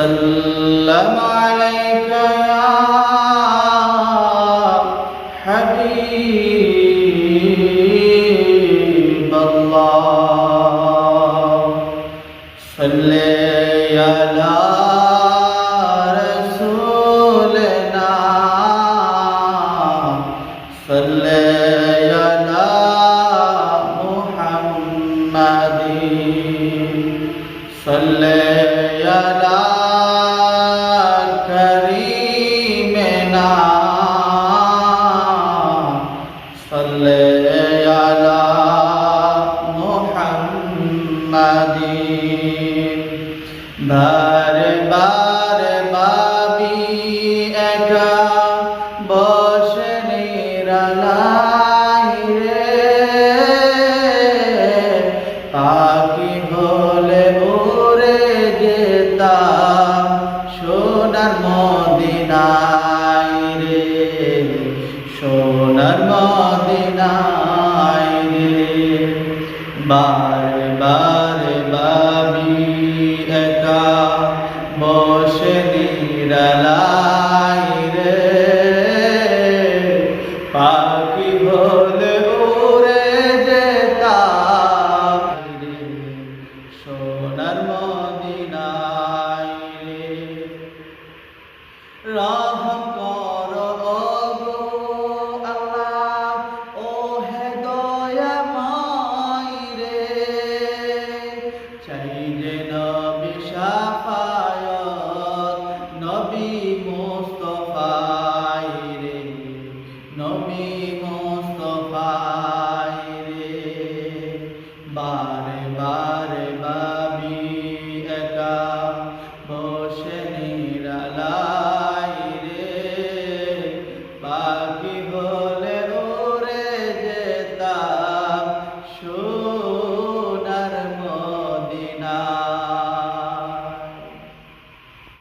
وسلم عليك يا حبيب الله. صل على رسولنا. صل على محمد. صل على বার বার বাবি একা বসে নিরালাই রে। পাখি হলে উড়ে যেতা সোনার মদিনায় রে, সোনার মদিনায় রে। বার বার একা বসে নিরালাই রে। পাখি হলে উড়ে যেতাম রে সোনার মদিনায় বারে